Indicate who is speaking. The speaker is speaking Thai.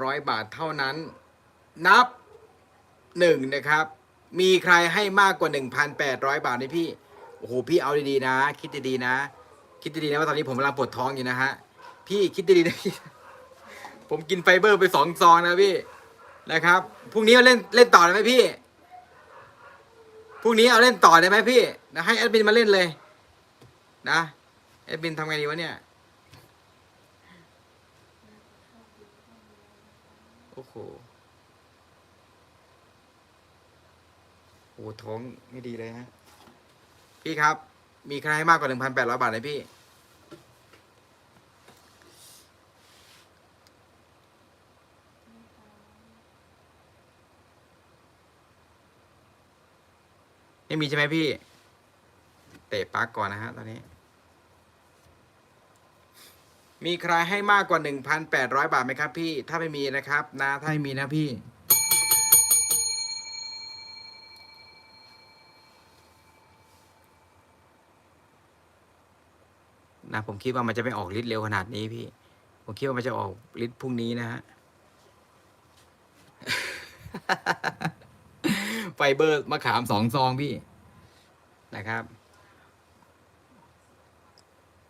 Speaker 1: 800 บาทเท่านั้น นับหนึ่งนะครับ มีใครให้มากกว่า 1,800 บาทไหมพี่ โอ้โห พี่เอาดีๆนะ คิดดีๆนะ คิดดีๆนะว่าตอนนี้ผมกำลังปวดท้องอยู่นะฮะ พี่คิดดีๆนะพี่ผมกินไฟเบอร์ไปสองซองนะพี่ นะครับ พรุ่งนี้เอาเล่นเล่นต่อได้ไหมพี่ พรุ่งนี้เอาเล่นต่อได้ไหมพี่นะให้แอดมินมาเล่นเลย นะ แอดมินทำไงดีวะเนี่ย อ้โหโอ้ท้องไม่ดีเลยฮะ พี่ครับ มีใครให้มากกว่าหนึ่งพันแปดร้อยบาทไหมพี่ ไม่มีใช่ไหมพี่ เตะปักก่อนนะฮะตอนนี้ มีใครให้มากกว่า 1,800 บาทไหมครับพี่ ถ้าไม่มีนะครับ นะถ้าไม่มีนะพี่ นะผมคิดว่ามันจะไม่ออกฤทธิ์เร็วขนาดนี้พี่ ผมคิดว่ามันจะออกฤทธิ์พรุ่งนี้นะฮะ ไฟเบอร์มะขามสองซองพี่นะครับ